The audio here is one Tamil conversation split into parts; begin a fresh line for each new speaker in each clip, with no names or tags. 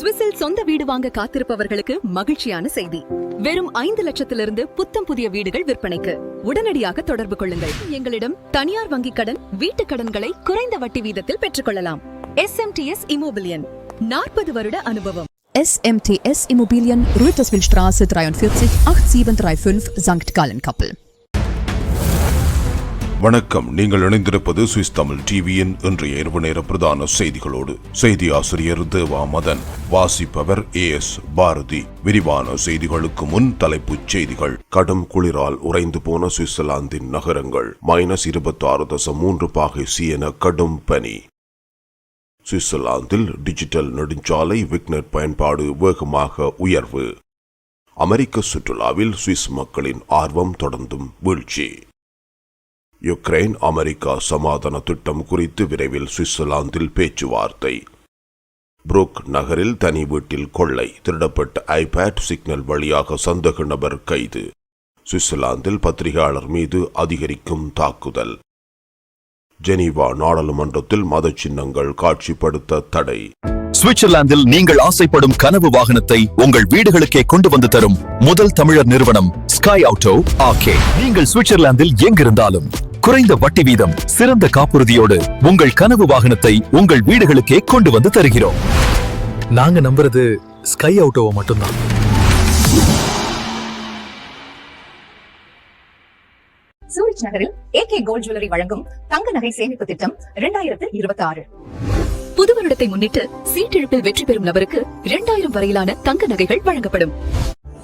சுவிஸில் சொந்த வீடு வாங்க காத்திருப்பவர்களுக்கு மகிழ்ச்சியான செய்தி. வெறும் ஐந்து லட்சத்திலிருந்து புத்தம் புதிய வீடுகள் விற்பனைக்கு. உடனடியாக தொடர்பு கொள்ளுங்கள். எங்களிடம் தனியார் வங்கிக் கடன் வீட்டுக் கடன்களை குறைந்த வட்டி வீதத்தில் பெற்றுக்கொள்ளலாம். எஸ்எம்டிஎஸ் இமோபிலியன் நாற்பது வருட அனுபவம்.
SMTS Immobilien, சீவன் 43 8735 St. Gallen-Kappel.
வணக்கம். நீங்கள் இணைந்திருப்பது சுவிஸ் தமிழ் டிவியின் இன்றைய இரவு நேர பிரதான செய்திகளோடு. செய்தி ஆசிரியர் தேவா மதன் வாசிப்பவர் ஏ எஸ் பாரதி. விரிவான செய்திகளுக்கு முன் தலைப்புச் செய்திகள். கடும் குளிரால் உறைந்து போன சுவிட்சர்லாந்தின் நகரங்கள். மைனஸ் இருபத்தி ஆறு தசம் மூன்று பாகை என கடும் பனி. சுவிட்சர்லாந்தில் டிஜிட்டல் நெடுஞ்சாலை விக்னட் பயன்பாடு வேகமாக உயர்வு. அமெரிக்க சுற்றுலாவில் சுவிஸ் மக்களின் ஆர்வம் தொடர்ந்தும் வீழ்ச்சி. யுக்ரைன் அமெரிக்கா சமாதான திட்டம் குறித்து விரைவில் சுவிட்சர்லாந்தில் பேச்சுவார்த்தை. புரூக் நகரில் தனி வீட்டில் கொள்ளை திருடப்பட்ட ஐபேட் சிக்னல் வழியாக சந்தக நபர் கைது. சுவிட்சர்லாந்தில் பத்திரிகையாளர் மீது அதிகரிக்கும் தாக்குதல். ஜெனீவா நாடாளுமன்றத்தில் மத சின்னங்கள் காட்சிப்படுத்த தடை.
சுவிட்சர்லாந்தில் நீங்கள் ஆசைப்படும் கனவு வாகனத்தை உங்கள் வீடுகளுக்கே கொண்டு வந்து தரும் முதல் தமிழர் நிறுவனம் ஸ்கை ஆட்டோ ஆகே. நீங்கள் சுவிட்சர்லாந்தில் எங்கிருந்தாலும் குறைந்த வட்டி வீதம் சிறந்த காப்புறுதியோடு உங்கள் கனவு வாகனத்தை உங்கள் வீடுகளுக்கே கொண்டு வந்து தருகிறோம்.
நாங்க நம்புறது ஸ்கை ஆட்டோவை மட்டும்தான்.
சூரிச் நகரில் ஏகே கோல்ட் ஜுவல்லரி வழங்கும் தங்க நகை சேமிப்பு திட்டம் இரண்டாயிரத்து இருபத்தி ஆறு
புது வருடத்தை முன்னிட்டு சீட்டிழப்பில் வெற்றி பெறும் நபருக்கு இரண்டாயிரம் வரையிலான தங்க நகைகள் வழங்கப்படும்.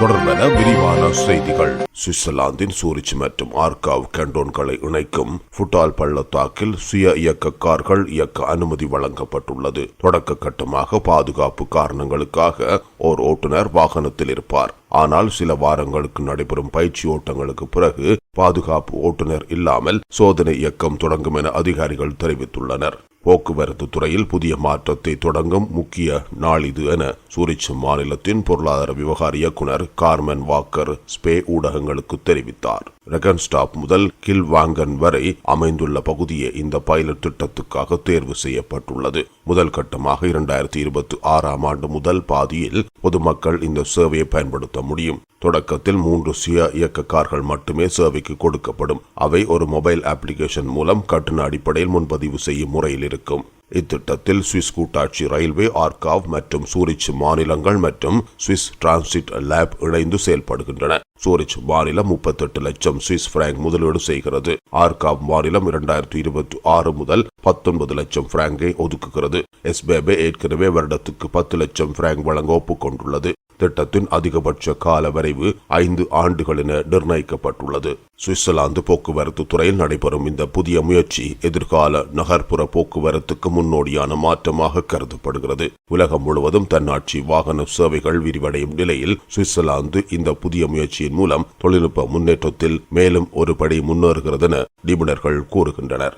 தொடர்பென விரிவான செய்திகள். சுவிட்சர்லாந்தின் சூரிச் மற்றும் ஆர்காவ் கண்டோன்களை இணைக்கும் ஃபுட்டால் பள்ளத்தாக்கில் சுய இயக்க கார்கள் இயக்க அனுமதி வழங்கப்பட்டுள்ளது. தொடக்க கட்டமாக பாதுகாப்பு காரணங்களுக்காக ஓர் ஓட்டுநர் வாகனத்தில் இருப்பார். ஆனால் சில வாரங்களுக்கு நடைபெறும் பயிற்சி ஓட்டங்களுக்கு பிறகு பாதுகாப்பு ஓட்டுநர் இல்லாமல் சோதனை இயக்கம் தொடங்கும் என அதிகாரிகள் தெரிவித்துள்ளனர். போக்குவரத்து துறையில் புதிய மாற்றத்தை தொடங்கும் முக்கிய நாள் இது என சூரிச் மாநிலத்தின் பொருளாதார விவகார இயக்குனர் கார்மன் வாக்கர் ஸ்பே ஊடகங்களுக்கு தெரிவித்தார். ரெகன்ஸ்டாப் முதல் கில்வாங்கன் வரை அமைந்துள்ள பகுதியே இந்த பைலட் திட்டத்துக்காக தேர்வு செய்யப்பட்டுள்ளது. முதல் கட்டமாக இரண்டாயிரத்தி இருபத்தி ஆறாம் ஆண்டு முதல் பாதியில் பொதுமக்கள் இந்த சேவையை பயன்படுத்த முடியும். தொடக்கத்தில் மூன்று சுய இயக்க கார்கள் மட்டுமே சேவைக்கு கொடுக்கப்படும். அவை ஒரு மொபைல் அப்ளிகேஷன் மூலம் கட்டண அடிப்படையில் முன்பதிவு செய்யும் முறையில் இருக்கும். இத்திட்டத்தில் சுவிஸ் கூட்டாட்சி ரயில்வே ஆர்காவ் மற்றும் சூரிச் மாநிலங்கள் மற்றும் சுவிஸ் டிரான்சிட் லேப் இணைந்து செயல்படுகின்றன. சூரிச் மாநிலம் முப்பத்தெட்டு லட்சம் சுவிஸ் பிராங்க் முதலீடு செய்கிறது. ஆர்காவ் மாநிலம் இரண்டாயிரத்தி இருபத்தி ஆறு முதல் பத்தொன்பது லட்சம் பிராங்கை ஒதுக்குகிறது. எஸ்பேபே ஏற்கனவே வருடத்துக்கு பத்து லட்சம் பிராங்க் வழங்க ஒப்புக்கொண்டுள்ளது. திட்டத்தின் அதிகபட்ச கால வரைவு ஐந்து ஆண்டுகள் என நிர்ணயிக்கப்பட்டுள்ளது. சுவிட்சர்லாந்து போக்குவரத்து துறையில் நடைபெறும் இந்த புதிய முயற்சி எதிர்கால நகர்ப்புற போக்குவரத்துக்கு முன்னோடியான மாற்றமாக கருதப்படுகிறது. உலகம் முழுவதும் தன்னாட்சி வாகன சேவைகள் விரிவடையும் நிலையில் சுவிட்சர்லாந்து இந்த புதிய முயற்சியின் மூலம் தொழில்நுட்ப முன்னேற்றத்தில் மேலும் ஒரு படி முன்னேறுகிறது என நிபுணர்கள் கூறுகின்றனர்.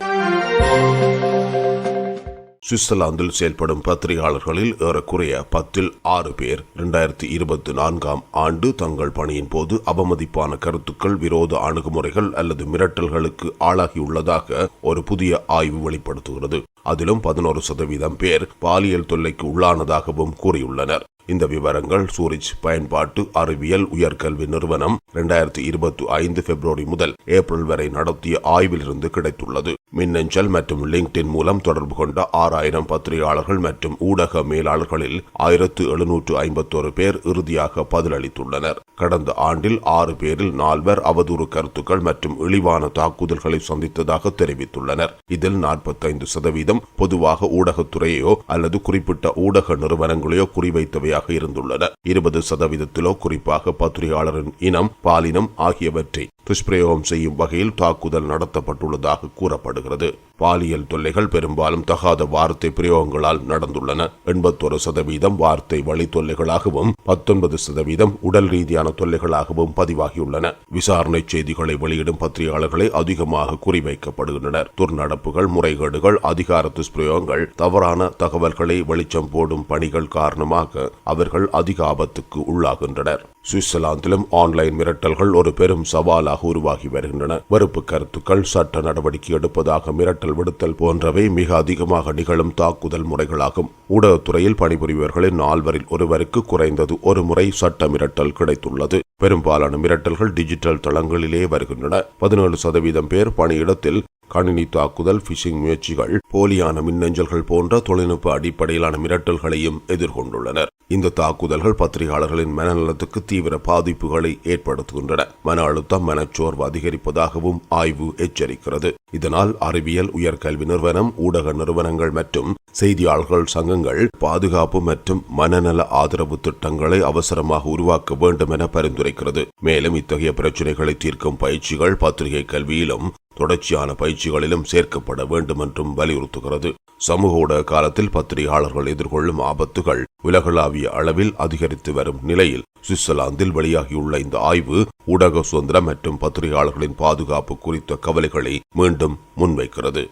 சுவிட்சர்லாந்தில் செயல்படும் பத்திரிகையாளர்களில் ஏறக்குறைய பத்தில் ஆறு பேர் இரண்டாயிரத்தி இருபத்தி நான்காம் ஆண்டு தங்கள் பணியின் போது அவமதிப்பான கருத்துக்கள் விரோத அணுகுமுறைகள் அல்லது மிரட்டல்களுக்கு ஆளாகியுள்ளதாக ஒரு புதிய ஆய்வு வெளிப்படுத்துகிறது. அதிலும் பதினோரு சதவீதம் பேர் பாலியல் தொல்லைக்கு உள்ளானதாகவும் கூறியுள்ளனர். இந்த விவரங்கள் சூரிச் பயன்பாட்டு அறிவியல் உயர்கல்வி நிறுவனம் இரண்டாயிரத்தி இருபத்தி ஐந்து பிப்ரவரி முதல் ஏப்ரல் வரை நடத்திய ஆய்விலிருந்து கிடைத்துள்ளது. மின்னஞ்சல் மற்றும் லிங்க்டின் மூலம் தொடர்பு கொண்ட ஆறாயிரம் பத்திரிகையாளர்கள் மற்றும் ஊடக மேலாளர்களில் ஆயிரத்து எழுநூற்று ஐம்பத்தோரு பேர் இறுதியாக பதிலளித்துள்ளனர். கடந்த ஆண்டில் ஆறு பேரில் நால்வர் அவதூறு கருத்துக்கள் மற்றும் இழிவான தாக்குதல்களை சந்தித்ததாக தெரிவித்துள்ளனர். இதில் நாற்பத்தைந்து சதவீதம் பொதுவாக ஊடகத்துறையோ அல்லது குறிப்பிட்ட ஊடக நிறுவனங்களையோ குறிவைத்தவையாக இருந்துள்ளன. இருபது சதவீதத்திலோ குறிப்பாக பத்திரிகையாளரின் இனம் பாலினம் ஆகியவற்றை. துஷ்பிரயோகம் செய்யும் வகையில் தாக்குதல் நடத்தப்பட்டுள்ளதாக கூறப்படுகிறது. பாலியல் தொல்லைகள் பெரும்பாலும் தகாத வார்த்தை பிரயோகங்களால் நடந்துள்ளன. எண்பத்தொரு சதவீதம் வார்த்தை வழி தொல்லைகளாகவும் பத்தொன்பது சதவீதம் உடல் ரீதியான தொல்லைகளாகவும் பதிவாகியுள்ளன. விசாரணை செய்திகளை வெளியிடும் பத்திரிகையாளர்களை அதிகமாக குறிவைக்கப்படுகின்றனர். துர்நடப்புகள் முறைகேடுகள் அதிகார துஷ்பிரயோகங்கள் தவறான தகவல்களை வெளிச்சம் போடும் பணிகள் காரணமாக அவர்கள் அதிக ஆபத்துக்கு உள்ளாகின்றனர். சுவிட்சர்லாந்திலும் ஆன்லைன் மிரட்டல்கள் ஒரு பெரும் சவாலாக உருவாகி வருகின்றன. வெறுப்பு கருத்துக்கள் சட்ட நடவடிக்கை எடுப்பதாக மிரட்டல் விடுத்தல் போன்றவை மிக அதிகமாக நிகழும் தாக்குதல் முறைகளாகும். ஊடகத்துறையில் பணிபுரிபவர்களின் நால்வரில் ஒருவருக்கு குறைந்தது ஒரு முறை சட்ட மிரட்டல் கிடைத்துள்ளது. பெரும்பாலான மிரட்டல்கள் டிஜிட்டல் தளங்களிலே வருகின்றன. பதினேழு சதவீதம் பேர் பணியிடத்தில் கணினி தாக்குதல் பிஷிங் முயற்சிகள் போலியான மின்னஞ்சல்கள் போன்ற தொழில்நுட்ப அடிப்படையிலான மிரட்டல்களையும் எதிர்கொண்டுள்ளனர். இந்த தாக்குதல்கள் பத்திரிகையாளர்களின் மனநலத்துக்கு தீவிர பாதிப்புகளை ஏற்படுத்துகின்றன. மன அழுத்தம் மனச்சோர்வு அதிகரிப்பதாகவும் ஆய்வு எச்சரிக்கிறது. இதனால் அறிவியல் உயர்கல்வி நிறுவனம் ஊடக நிறுவனங்கள் மற்றும் செய்தியாளர்கள் சங்கங்கள் பாதுகாப்பு மற்றும் மனநல ஆதரவு திட்டங்களை அவசரமாக உருவாக்க வேண்டும் என பரிந்துரைக்கிறது. மேலும் இத்தகைய பிரச்சினைகளை தீர்க்கும் பயிற்சிகள் பத்திரிகை கல்வியிலும் தொடர்ச்சியான பயிற்சிகளிலும் சேர்க்கப்பட வேண்டும் என்றும் வலியுறுத்துகிறது. சமூக ஊடக காலத்தில் பத்திரிகையாளர்கள் எதிர்கொள்ளும் ஆபத்துகள் உலகளாவிய அளவில் அதிகரித்து வரும் நிலையில் சுவிட்சர்லாந்தில் வெளியாகியுள்ள இந்த ஆய்வு ஊடக சுதந்திரம் மற்றும் பத்திரிகையாளர்களின் பாதுகாப்பு குறித்த கவலைகளை மீண்டும் முன்வைக்கிறது.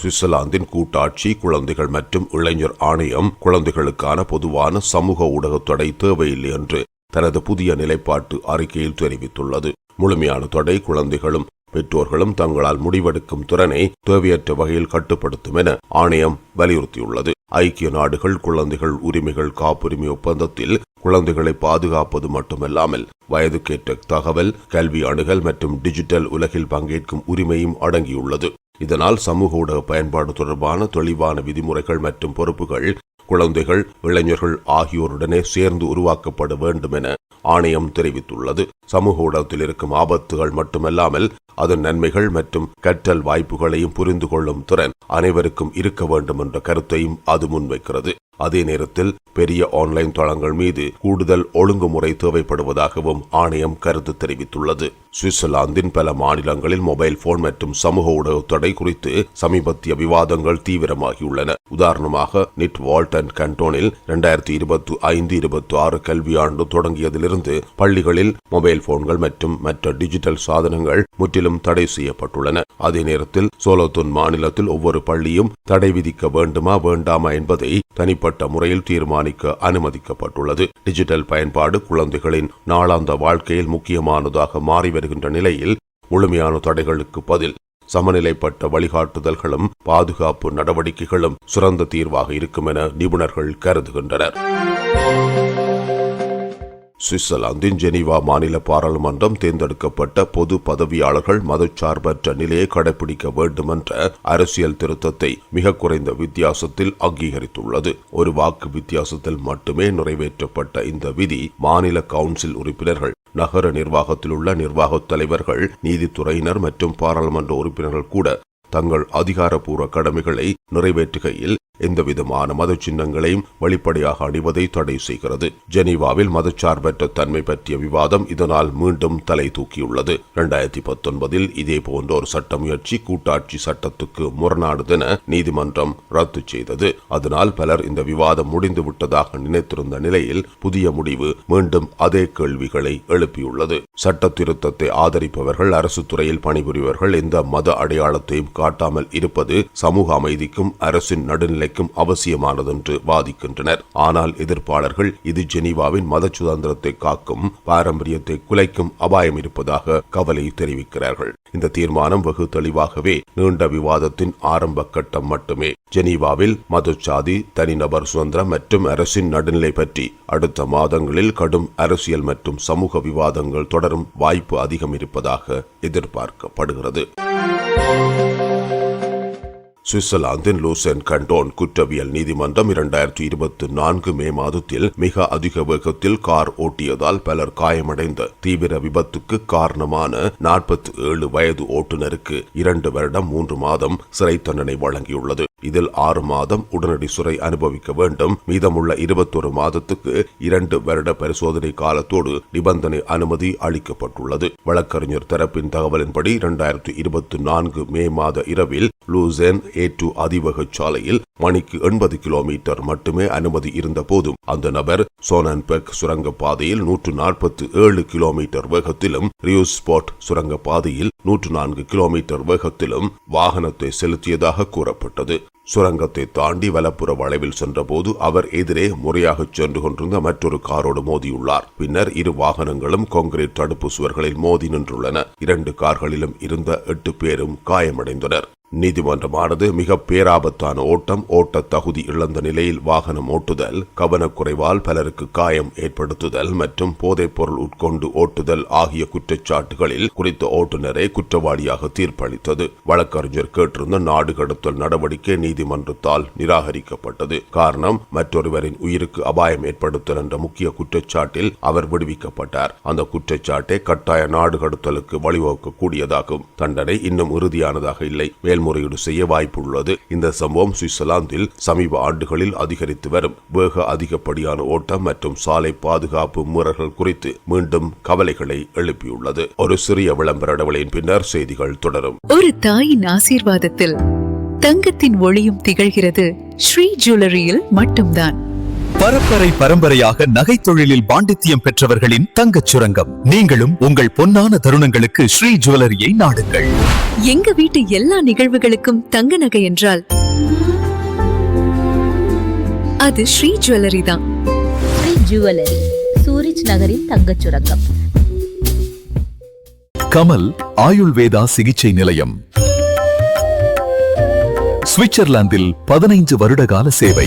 சுவிட்சர்லாந்தின் கூட்டாட்சி குழந்தைகள் மற்றும் இளைஞர் ஆணையம் குழந்தைகளுக்கான பொதுவான சமூக ஊடக தடை தேவையில்லை என்று தனது புதிய நிலைப்பாட்டு அறிக்கையில் தெரிவித்துள்ளது. முழுமையான தொடை குழந்தைகளும் பெற்றோர்களும் தங்களால் முடிவெடுக்கும் திறனை தேவையற்ற வகையில் கட்டுப்படுத்தும் என ஆணையம் வலியுறுத்தியுள்ளது. ஐக்கிய நாடுகள் குழந்தைகள் உரிமைகள் காப்புரிமை ஒப்பந்தத்தில் குழந்தைகளை பாதுகாப்பது மட்டுமல்லாமல் வயதுக்கேற்ற தகவல் கல்வி அணுகல் மற்றும் டிஜிட்டல் உலகில் பங்கேற்கும் உரிமையும் அடங்கியுள்ளது. இதனால் சமூக ஊடக பயன்பாடு தொடர்பான தெளிவான விதிமுறைகள் மற்றும் பொறுப்புகள் குழந்தைகள் இளைஞர்கள் ஆகியோருடனே சேர்ந்து உருவாக்கப்பட வேண்டும் என ஆணையம் தெரிவித்துள்ளது. சமூக ஊடகத்தில் இருக்கும் ஆபத்துகள் மட்டுமல்லாமல் அதன் நன்மைகள் மற்றும் கற்றல் வாய்ப்புகளையும் புரிந்து கொள்ளும் திறன் அனைவருக்கும் இருக்க வேண்டும் என்ற கருத்தையும் அது முன்வைக்கிறது. அதே நேரத்தில் பெரிய ஆன்லைன் தளங்கள் மீது கூடுதல் ஒழுங்குமுறை தேவைப்படுவதாகவும் ஆணையம் கருத்து தெரிவித்துள்ளது. சுவிட்சர்லாந்தின் பல மாநிலங்களில் மொபைல் போன் மற்றும் சமூக ஊடக தடை குறித்து சமீபத்திய விவாதங்கள் தீவிரமாகியுள்ளன. உதாரணமாக நிட் வால்ட் அண்ட் கண்டோனில் இரண்டாயிரத்தி இருபத்தி ஐந்து இருபத்தி ஆறு கல்வியாண்டு தொடங்கியதிலிருந்து பள்ளிகளில் மொபைல் போன்கள் மற்றும் மற்ற டிஜிட்டல் சாதனங்கள் முற்றிலும் தடை செய்யப்பட்டுள்ளன. அதே நேரத்தில் சோலோத்துன் மாநிலத்தில் ஒவ்வொரு பள்ளியும் தடை விதிக்க வேண்டுமா வேண்டாமா என்பதை தனிப்பட்ட முறையில் தீர்மானிக்க அனுமதிக்கப்பட்டுள்ளது. டிஜிட்டல் பயன்பாடு குழந்தைகளின் நாளாந்த வாழ்க்கையில் முக்கியமானதாக மாறி வருகின்ற நிலையில் முழுமையான தடைகளுக்கு பதில். சமநிலைப்பட்ட வழிகாட்டுதல்களும் பாதுகாப்பு நடவடிக்கைகளும் சிறந்த தீர்வாக இருக்கும் என நிபுணர்கள் கருதுகின்றனர். சுவிட்சர்லாந்தின் ஜெனீவா மாநில பாராளுமன்றம் தேர்ந்தெடுக்கப்பட்ட பொது பதவியாளர்கள் மதச்சார்பற்ற நிலையை கடைபிடிக்க வேண்டும் என்ற அரசியல் திருத்தத்தை மிக குறைந்த வித்தியாசத்தில் அங்கீகரித்துள்ளது. ஒரு வாக்கு வித்தியாசத்தில் மட்டுமே நிறைவேற்றப்பட்ட இந்த விதி மாநில கவுன்சில் உறுப்பினர்கள் நகர நிர்வாகத்தில் உள்ள நிர்வாகத் தலைவர்கள் நீதித்துறையினர் மற்றும் பாராளுமன்ற உறுப்பினர்கள் கூட தங்கள் அதிகாரப்பூர்வ கடமைகளை நிறைவேற்றுகையில் எந்தவிதமான மத சின்னங்களையும் வெளிப்படையாக அணிவதை தடை செய்கிறது. ஜெனீவாவில் மதச்சார்பற்ற தன்மை பற்றிய விவாதம் இதனால் மீண்டும் தலை தூக்கியுள்ளது. இரண்டாயிரத்தி பத்தொன்பதில் இதே போன்ற ஒரு சட்ட முயற்சி கூட்டாட்சி சட்டத்துக்கு முரணானதென நீதிமன்றம் ரத்து செய்தது. அதனால் பலர் இந்த விவாதம் முடிந்து விட்டதாக நினைத்திருந்த நிலையில் புதிய முடிவு மீண்டும் அதே கேள்விகளை எழுப்பியுள்ளது. சட்ட திருத்தத்தை ஆதரிப்பவர்கள் அரசு துறையில் பணிபுரிபவர்கள் எந்த மத அடையாளத்தையும் காட்டாமல் இருப்பது சமூக அமைதிக்கும் அரசின் நடுநிலைக்கும் அவசியமானதென்று வாதிக்கின்றனர். ஆனால் எதிர்ப்பாளர்கள் இது ஜெனீவாவின் மத சுதந்திரத்தை காக்கும் பாரம்பரியத்தை குலைக்கும் அபாயம் இருப்பதாக கவலை தெரிவிக்கிறார்கள். இந்த தீர்மானம் வெகு தெளிவாகவே நீண்ட விவாதத்தின் ஆரம்ப கட்டம் மட்டுமே. ஜெனீவாவில் மதச்சாதி தனிநபர் சுதந்திரம் மற்றும் அரசின் நடுநிலை பற்றி அடுத்த மாதங்களில் கடும் அரசியல் மற்றும் சமூக விவாதங்கள் தொடரும் வாய்ப்பு அதிகம் இருப்பதாக எதிர்பார்க்கப்படுகிறது. சுவிட்சர்லாந்தின் லூசன் கண்டோன் குற்றவியல் நீதிமன்றம் இரண்டாயிரத்தி இருபத்தி நான்கு மே மாதத்தில் மிக அதிக வேகத்தில் கார் ஓட்டியதால் பலர் காயமடைந்த தீவிர விபத்துக்கு காரணமான நாற்பத்தி ஏழு வயது ஓட்டுநருக்கு இரண்டு வருடம் மூன்று மாதம் சிறை தண்டனை வழங்கியுள்ளது. இதில் ஆறு மாதம் உடனடி சிறை அனுபவிக்க வேண்டும். மீதமுள்ள இருபத்தொரு மாதத்துக்கு இரண்டு வருட பரிசோதனை காலத்தோடு நிபந்தனை அனுமதி அளிக்கப்பட்டுள்ளது. வழக்கறிஞர் தரப்பின் தகவலின்படி இரண்டாயிரத்தி இருபத்தி நான்கு மே மாத இரவில் லூசென் ஏ டு அதிவக சாலையில் மணிக்கு எண்பது கிலோமீட்டர் மட்டுமே அனுமதி இருந்த போதும் அந்த நபர் சோனன்பெக் சுரங்கப்பாதையில் நூற்று நாற்பத்தி ஏழு கிலோமீட்டர் வேகத்திலும் ரியூஸ் சுரங்கப்பாதையில் நூற்று நான்கு கிலோமீட்டர் வேகத்திலும் வாகனத்தை செலுத்தியதாக கூறப்பட்டது. சுரங்கத்தை தாண்டி வலப்புற வளைவில் சென்றபோது அவர் எதிரே முறையாக சென்று கொண்டிருந்த மற்றொரு காரோடு மோதியுள்ளார். பின்னர் இரு வாகனங்களும் கான்கிரீட் தடுப்பு சுவர்களில் மோதி நின்றுள்ளன. இரண்டு கார்களிலும் இருந்த எட்டு பேரும் காயமடைந்தனர். நீதிமன்றமானது மிக பேராபத்தான ஓட்டம் ஓட்ட தகுதி இழந்த நிலையில் வாகனம் ஓட்டுதல் கவனக்குறைவால் பலருக்கு காயம் ஏற்படுத்துதல் மற்றும் போதைப்பொருள் உட்கொண்டு ஓட்டுதல் ஆகிய குற்றச்சாட்டுகளில் குறித்த ஓட்டுநரை குற்றவாளியாக தீர்ப்பளித்தது. வழக்கறிஞர் கேட்டிருந்த நாடு கடத்தல் நடவடிக்கை நீதிமன்றத்தால் நிராகரிக்கப்பட்டது. காரணம் மற்றொருவரின் உயிருக்கு அபாயம் ஏற்படுத்தல் என்ற முக்கிய குற்றச்சாட்டில் அவர் விடுவிக்கப்பட்டார். அந்த குற்றச்சாட்டை கட்டாய நாடு கடத்தலுக்கு வழிவகுக்கக்கூடியதாகும். தண்டனை இன்னும் உறுதியானதாக இல்லை. மேல்முறையீடு செய்ய வாய்ப்புள்ளது. இந்த சம்பவம் சுவிட்சர்லாந்தில் சமீப ஆண்டுகளில் அதிகரித்து வரும். வேக அதிகப்படியான ஓட்டம் மற்றும் சாலை பாதுகாப்பு மீறல்கள் குறித்து மீண்டும் கவலைகளை எழுப்பியுள்ளது. ஒரு சிறிய விளம்பர இடைவெளியின் பின்னர் செய்திகள் தொடரும்.
ஒரு தாயின் ஆசீர்வாதத்தில் தங்கத்தின் ஒளியும் திகழ்கிறது. ஸ்ரீ ஜுவல்லரியில் மட்டும்தான்.
பரம்பரை பரம்பரையாக நகைத் தொழிலில் பாண்டித்தியம் பெற்றவர்களின் தங்கச் சுரங்கம். நீங்களும் உங்கள் பொன்னான தருணங்களுக்கு ஸ்ரீ ஜுவல்லரியை நாடுங்கள்.
எங்க வீட்டு எல்லா நிகழ்வுகளுக்கும் தங்க நகை என்றால்? அது ஸ்ரீ ஜுவல்லரி தான்.
ஸ்ரீ ஜுவல்லரி சூரிச் நகரின் தங்கச் சுரங்கம்.
கமல் ஆயுள்வேதா சிகிச்சை நிலையம். சுவிட்சர்லாந்தில் பதினைந்து வருட கால சேவை.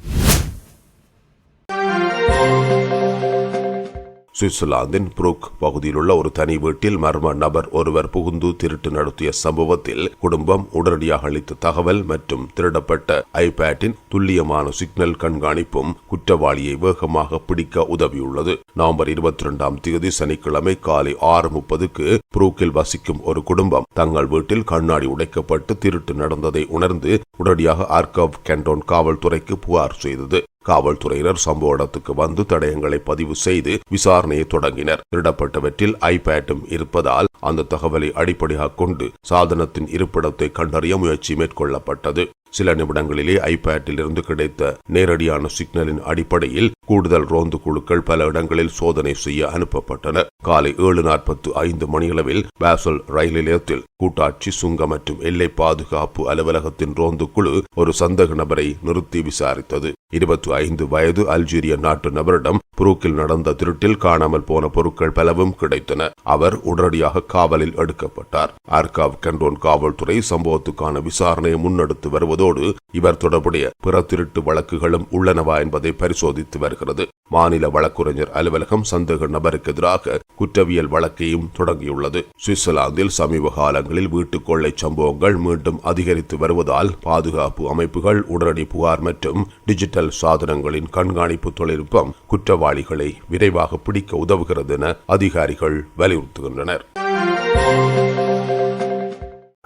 சுவிட்சர்லாந்தின் புரூக் பகுதியிலுள்ள ஒரு தனி வீட்டில் மர்ம நபர் ஒருவர் புகுந்து திருட்டு நடத்திய சம்பவத்தில் குடும்பம் உடனடியாக அளித்த தகவல் மற்றும் திருடப்பட்ட ஐபேட்டின் துல்லியமான சிக்னல் கண்காணிப்பும் குற்றவாளியை வேகமாக பிடிக்க உதவியுள்ளது. நவம்பர் இருபத்தி இரண்டாம் தேதி சனிக்கிழமை காலை ஆறு முப்பதுக்கு புரூக்கில் வசிக்கும் ஒரு குடும்பம் தங்கள் வீட்டில் கண்ணாடி உடைக்கப்பட்டு திருட்டு நடந்ததை உணர்ந்து உடனடியாக ஆர்கவ் கேண்டோன் காவல்துறைக்கு புகார் செய்தது. காவல்துறையினர் சம்பவ இடத்துக்கு வந்து தடயங்களை பதிவு செய்து விசாரணையை தொடங்கினர். திருடப்பட்டவற்றில் ஐபேட்டும் இருப்பதால் அந்த தகவலை அடிப்படையாக கொண்டு சாதனத்தின் இருப்பிடத்தை கண்டறிய முயற்சி மேற்கொள்ளப்பட்டது. சில நிமிடங்களிலே ஐபேட்டில் இருந்து கிடைத்த நேரடியான சிக்னலின் அடிப்படையில் கூடுதல் ரோந்து குழுக்கள் பல இடங்களில் சோதனை செய்ய அனுப்பப்பட்டன. காலை ஏழு நாற்பத்து ஐந்து மணியளவில் பேசல் ரயில் நிலையத்தில் கூட்டாட்சி சுங்க மற்றும் எல்லை பாதுகாப்பு அலுவலகத்தின் ரோந்து குழு ஒரு சந்தக நபரை நிறுத்தி விசாரித்தது. இருபத்தி ஐந்து வயது அல்ஜீரிய நாட்டு நபரிடம் புரூக்கில் நடந்த திருட்டில் காணாமல் போன பொருட்கள் பலவும் கிடைத்தன. அவர் உடனடியாக காவலில் எடுக்கப்பட்டார். ஆர்காவ் கண்டோன் காவல்துறை சம்பவத்துக்கான விசாரணையை முன்னெடுத்து வருவதோடு இவர் தொடர்புடைய பிற திருட்டு வழக்குகளும் உள்ளனவா என்பதை பரிசோதித்து வருகிறது வருகிறது மாநில வழக்குரைஞர் அலுவலகம் சந்தேக நபருக்கு எதிராக குற்றவியல் வழக்கையும் தொடங்கியுள்ளது. சுவிட்சர்லாந்தில் சமீப காலங்களில் வீட்டுக் கொள்ளை சம்பவங்கள் மீண்டும் அதிகரித்து வருவதால் பாதுகாப்பு அமைப்புகள் உடனடி புகார் மற்றும் டிஜிட்டல் சாதனங்களின் கண்காணிப்பு தொழில்நுட்பம் குற்றவாளிகளை விரைவாக பிடிக்க உதவுகிறது என அதிகாரிகள் வலியுறுத்துகின்றனர்.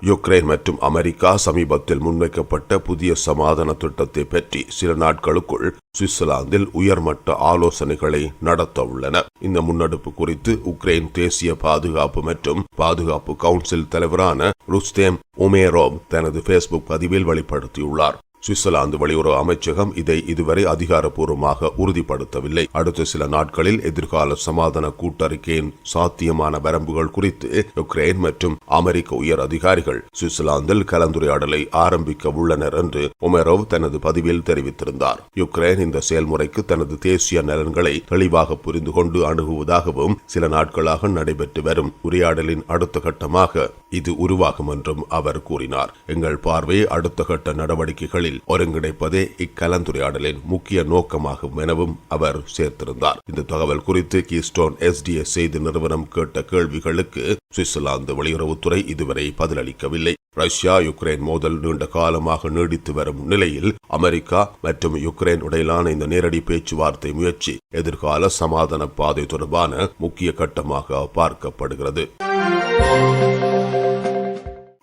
யுக்ரைன் மற்றும் அமெரிக்கா சமீபத்தில் முன்வைக்கப்பட்ட புதிய சமாதான திட்டத்தை பற்றி சில நாட்களுக்குள் சுவிட்சர்லாந்தில் உயர்மட்ட ஆலோசனைகளை நடத்த உள்ளன. இந்த முன்னெடுப்பு குறித்து உக்ரைன் தேசிய பாதுகாப்பு மற்றும் பாதுகாப்பு கவுன்சில் தலைவரான ருஸ்தேம் உமேரோவ் தனது பேஸ்புக் பதிவில் வெளிப்படுத்தியுள்ளார். சுவிட்சர்லாந்து வெளியுறவு அமைச்சகம் இதை இதுவரை அதிகாரப்பூர்வமாக உறுதிப்படுத்தவில்லை. அடுத்த சில நாட்களில் எதிர்கால சமாதான கூட்டறிக்கையின் சாத்தியமான வரம்புகள் குறித்து யுக்ரைன் மற்றும் அமெரிக்க உயர் அதிகாரிகள் சுவிட்சர்லாந்தில் கலந்துரையாடலை ஆரம்பிக்க உள்ளனர் என்று உமரோவ் தனது பதிவில் தெரிவித்திருந்தார். யுக்ரைன் இந்த செயல்முறைக்கு தனது தேசிய நலன்களை தெளிவாக புரிந்து கொண்டு அணுகுவதாகவும் சில நாட்களாக நடைபெற்று வரும் உரையாடலின் அடுத்த கட்டமாக இது உருவாகும் என்றும் அவர் கூறினார். எங்கள் பார்வை அடுத்த கட்ட நடவடிக்கைகளில் வகையில் ஒருங்கிணைப்பதே இக்கலந்துரையாடலின் முக்கிய நோக்கமாகும் எனவும் அவர் சேர்த்திருந்தார். இந்த தகவல் குறித்து கீஸ்டோன் எஸ்டிஎஸ் செய்தி நிறுவனம் கேட்ட கேள்விகளுக்கு சுவிட்சர்லாந்து வெளியுறவுத்துறை இதுவரை பதிலளிக்கவில்லை. ரஷ்யா யுக்ரைன் மோதல் நீண்ட காலமாக நீடித்து வரும் நிலையில் அமெரிக்கா மற்றும் யுக்ரைன் உடையிலான இந்த நேரடி பேச்சுவார்த்தை முயற்சி எதிர்கால சமாதான பாதை தொடர்பான முக்கிய கட்டமாக பார்க்கப்படுகிறது.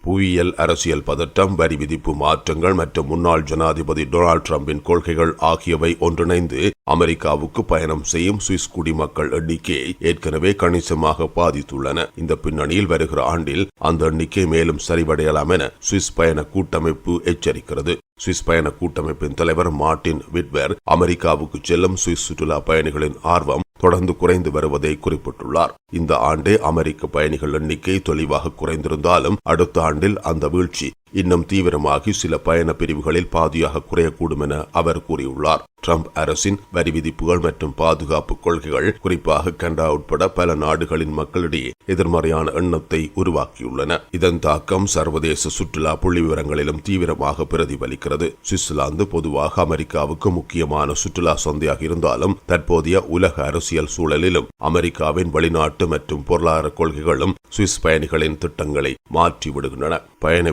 புவியியல் அரசியல் பதட்டம் வரி விதிப்பு மாற்றங்கள் மற்றும் முன்னாள் ஜனாதிபதி டொனால்டு டிரம்பின் கொள்கைகள் ஆகியவை ஒன்றிணைந்து அமெரிக்காவுக்கு பயணம் செய்யும் சுவிஸ் குடிமக்கள் எண்ணிக்கையை ஏற்கனவே கணிசமாக பாதித்துள்ளன. இந்த பின்னணியில் வருகிற ஆண்டில் அந்த எண்ணிக்கை மேலும் சரிவடையலாம் என சுவிஸ் பயண கூட்டமைப்பு எச்சரிக்கிறது. சுவிஸ் பயண கூட்டமைப்பின் தலைவர் மார்டின் விட்வேர் அமெரிக்காவுக்கு செல்லும் சுவிஸ் சுற்றுலா பயணிகளின் ஆர்வம் தொடர்ந்து குறைந்து வருவதை குறிப்பிட்டுள்ளார். இந்த ஆண்டே அமெரிக்க பயணிகள் எண்ணிக்கை தெளிவாக குறைந்திருந்தாலும் அடுத்த ஆண்டில் அந்த வீழ்ச்சி இன்னும் தீவிரமாகி சில பயண பிரிவுகளில் பாதியாக குறையக்கூடும் என அவர் கூறியுள்ளார். ட்ரம்ப் அரசின் வரி விதிப்புகள் மற்றும் பாதுகாப்பு கொள்கைகள் குறிப்பாக கனடா உட்பட பல நாடுகளின் மக்களிடையே எதிர்மறையான எண்ணத்தை உருவாக்கியுள்ளன. இதன் தாக்கம் சர்வதேச சுற்றுலா புள்ளி விவரங்களிலும் தீவிரமாக பிரதிபலிக்கிறது. சுவிட்சர்லாந்து பொதுவாக அமெரிக்காவுக்கு முக்கியமான சுற்றுலா சந்தையாக இருந்தாலும் தற்போதைய உலக அரசியல் சூழலிலும் அமெரிக்காவின் வெளிநாட்டு மற்றும் பொருளாதார கொள்கைகளும் சுவிஸ் பயணிகளின் திட்டங்களை மாற்றி விடுகின்றன பயண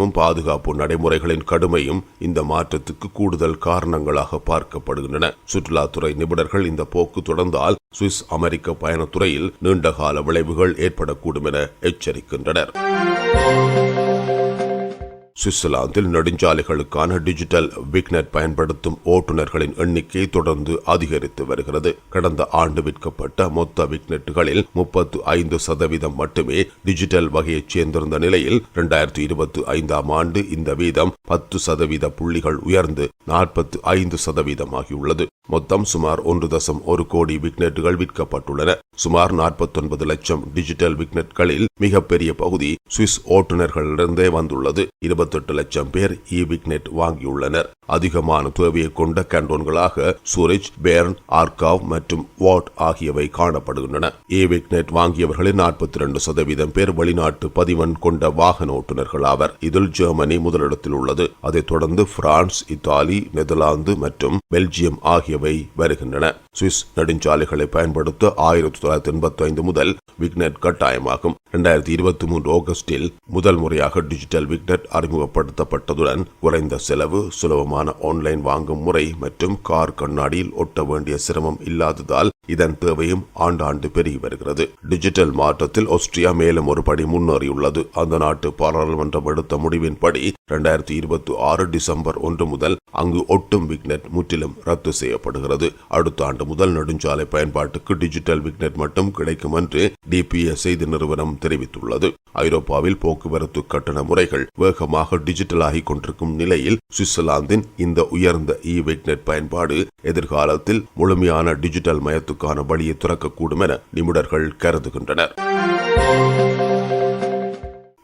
விலையேற்றமும் பாதுகாப்பு நடைமுறைகளின் கடுமையும் இந்த மாற்றத்துக்கு கூடுதல் காரணங்களாக பார்க்கப்படுகின்றன. சுற்றுலாத்துறை நிபுணர்கள் இந்த போக்கு தொடர்ந்தால் சுவிஸ் அமெரிக்க பயணத்துறையில் நீண்டகால விளைவுகள் ஏற்படக்கூடும் என எச்சரிக்கின்றனர். சுவிட்சர்லாந்தில் நெடுஞ்சாலைகளுக்கான டிஜிட்டல் விக்னெட் பயன்படுத்தும் ஓட்டுநர்களின் எண்ணிக்கை தொடர்ந்து அதிகரித்து வருகிறது. கடந்த ஆண்டு விற்கப்பட்ட மொத்த விக்னெட்டுகளில் முப்பத்து ஐந்து சதவீதம் மட்டுமே டிஜிட்டல் வகையைச் சேர்ந்திருந்த நிலையில் இரண்டாயிரத்தி இருபத்தி ஐந்தாம் ஆண்டு இந்த வீதம் பத்து சதவீத புள்ளிகள் உயர்ந்து நாற்பத்து ஐந்து சதவீதமாகியுள்ளது. மொத்தம் சுமார் ஒன்று தசம் ஒரு கோடி விக்னெட்டுகள் விற்கப்பட்டுள்ளன. சுமார் நாற்பத்தொன்பது லட்சம் டிஜிட்டல் விக்னெட்களில் மிகப்பெரிய பகுதி சுவிஸ் ஓட்டுநர்களிடந்தே வந்துள்ளது. இருபத்தெட்டு லட்சம் பேர் இ விக்னெட் வாங்கியுள்ளனர். அதிகமான தேவையை கொண்ட கண்டோன்களாக சூரிச் பேர்ன் ஆர்காவ் மற்றும் வாட் ஆகியவை காணப்படுகின்றன. இ விக்னெட் வாங்கியவர்களில் நாற்பத்தி இரண்டு சதவீதம் பேர் வெளிநாட்டு பதிவன் கொண்ட வாகன ஓட்டுநர்கள் ஆவர். இதில் ஜெர்மனி முதலிடத்தில் உள்ளது. அதைத் தொடர்ந்து பிரான்ஸ் இத்தாலி நெதர்லாந்து மற்றும் பெல்ஜியம் ஆகியவை வருகின்றன. சுவிஸ் நெடுஞ்சாலைகளை பயன்படுத்த ஆயிரத்தி தொள்ளாயிரத்தி எண்பத்தி ஐந்து முதல் விக்னெட் கட்டாயமாகும். இரண்டாயிரத்தி இருபத்தி மூன்று ஆகஸ்டில் முதல் முறையாக டிஜிட்டல் விக்னெட் அறிமுகப்படுத்தப்பட்டதுடன் குறைந்த செலவு சுலபமான ஆன்லைன் வாங்கும் முறை மற்றும் கார் கண்ணாடியில் ஒட்ட வேண்டிய சிரமம் இல்லாததால் இதன் தேவையும் ஆண்டாண்டு பெருகி வருகிறது. டிஜிட்டல் மாற்றத்தில் ஆஸ்திரியா மேலும் ஒரு படி முன்னேறியுள்ளது. அந்த நாட்டு பாராளுமன்றம் எடுத்த முடிவின்படி இரண்டாயிரத்தி இருபத்தி ஆறு டிசம்பர் ஒன்று முதல் அங்கு ஒட்டும் விக்னெட் முற்றிலும் ரத்து செய்யப்படுகிறது. அடுத்த ஆண்டு முதல் நெடுஞ்சாலை பயன்பாட்டுக்கு டிஜிட்டல் விக்னெட் மட்டும் கிடைக்கும் என்று டிபிஎஸ் செய்தி நிறுவனம் தெரிவித்துள்ளது. ஐரோப்பாவில் போக்குவரத்து கட்டண முறைகள் வேகமாக டிஜிட்டலாகிக் கொண்டிருக்கும் நிலையில் சுவிட்சர்லாந்தின் இந்த உயர்ந்த இ விக்னெட் பயன்பாடு எதிர்காலத்தில் முழுமையான டிஜிட்டல் மாற்றத்துக்கான வழியை திறக்கக்கூடும் என நிபுணர்கள் கருதுகின்றனர்.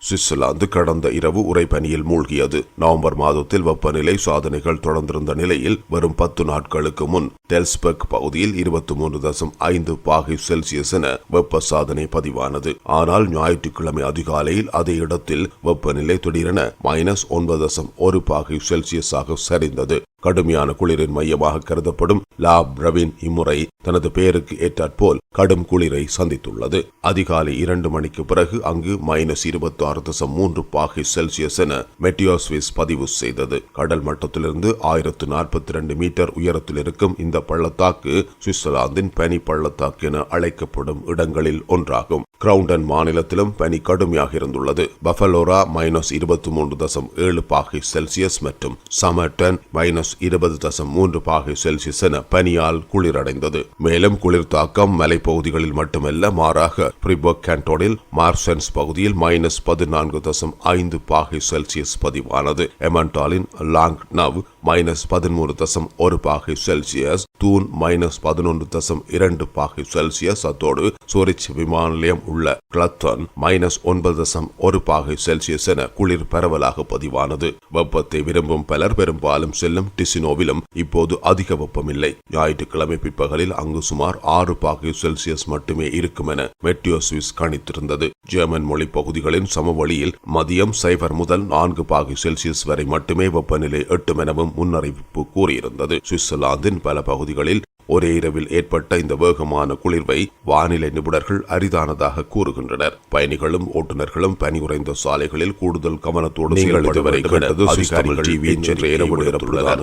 சுவிட்சர்லாந்து கடந்த இரவு உறைபனியில் மூழ்கியது. நவம்பர் மாதத்தில் வெப்பநிலை சாதனைகள் தொடர்ந்திருந்த நிலையில் வரும் பத்து நாட்களுக்கு முன் டெல்ஸ்பெக் பகுதியில் இருபத்தி மூன்று தசம் ஐந்து பாகை செல்சியஸ் என வெப்ப சாதனை பதிவானது. ஆனால் ஞாயிற்றுக்கிழமை அதிகாலையில் அதே இடத்தில் வெப்பநிலை திடீரென மைனஸ் ஒன்பது தசம் ஒரு பாகை செல்சியஸாக சரிந்தது. கடுமையான குளிரின் மையமாக கருதப்படும் லா பிரவின் இம்முறை தனது பெயருக்கு ஏற்றாற்போல் கடும் குளிரை சந்தித்துள்ளது. அதிகாலை இரண்டு மணிக்கு பிறகு அங்கு மைனஸ் இருபத்தி ஆறு தசம் மூன்று பாகை செல்சியஸ் என மெட்டியோஸ்விஸ் பதிவு செய்தது. கடல் மட்டத்திலிருந்து ஆயிரத்து நாற்பத்தி இரண்டு மீட்டர் உயரத்தில் இருக்கும் இந்த பள்ளத்தாக்கு சுவிட்சர்லாந்தின் பனி பள்ளத்தாக்கு என அழைக்கப்படும் இடங்களில் ஒன்றாகும். கிரவுண்டன் மாநிலத்திலும் பனி கடுமையாக இருந்துள்ளது. பஃபலோரா மைனஸ் இருபத்தி மூன்று தசம் ஏழு பாகை செல்சியஸ் மற்றும் சமர்டன் மைனஸ் இருபது தசம் மூன்று பாகை செல்சியஸ் என பனியால் குளிரடைந்தது. மேலும் குளிர் தாக்கம் மலைப்பகுதிகளில் மட்டுமல்ல மாறாக பிரிபர்க் கேண்டோனில் மார்சன்ஸ் பகுதியில் மைனஸ் பதினான்கு தசம் ஐந்து பாகை செல்சியஸ் பதிவானது. எமன்டாலின் லாங் நவ் மைனஸ் பதிமூணு தசம் ஒரு பாகை செல்சியஸ் தூன் மைனஸ் பதினொன்று தசம் இரண்டு பாகை செல்சியஸ் அத்தோடு சூரிச் விமான நிலையம் உள்ள கிளத்தன் மைனஸ் ஒன்பது தசம் ஒரு பாகை செல்சியஸ் என குளிர் பரவலாக பதிவானது. வெப்பத்தை விரும்பும் பலர் பெரும்பாலும் செல்லும் டிசினோவிலும் இப்போது அதிக வெப்பமில்லை ஞாயிற்றுக்கிழமை பிற்பகலில் அங்கு சுமார் ஆறு பாகை செல்சியஸ் மட்டுமே இருக்கும் என மெட்டியோ சுவிஸ் கணித்திருந்தது. ஜெர்மன் மொழி பகுதிகளின் சமவெளியில் மதியம் சைபர் முதல் நான்கு பாகை செல்சியஸ் வரை மட்டுமே வெப்பநிலை எட்டும் எனவும் முன்னறிவிப்பு கூறியிருந்தது. சுவிட்சர்லாந்தின் பல பகுதிகளில் ஒரே இரவில் ஏற்பட்ட இந்த வேகமான குளிர்வை வானிலை நிபுணர்கள் அரிதானதாக கூறுகின்றனர். பயணிகளும் ஓட்டுநர்களும் பனி குறைந்த சாலைகளில் கூடுதல் கவனத்தோடு செயல்படுவதை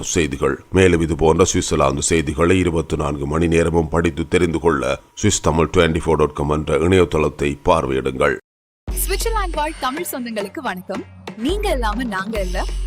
செய்திகள். மேலும் இது போன்ற சுவிட்சர்லாந்து செய்திகளை இருபத்தி நான்கு மணி நேரமும் படித்து தெரிந்து கொள்ள Swiss Tamil twenty four dot com என்ற இணையதளத்தை பார்வையிடுங்கள்.
சுவிட்சர்லாந்து வாழ் தமிழ் சொந்தங்களுக்கு வணக்கம். நீங்க இல்லாம நாங்க இல்ல.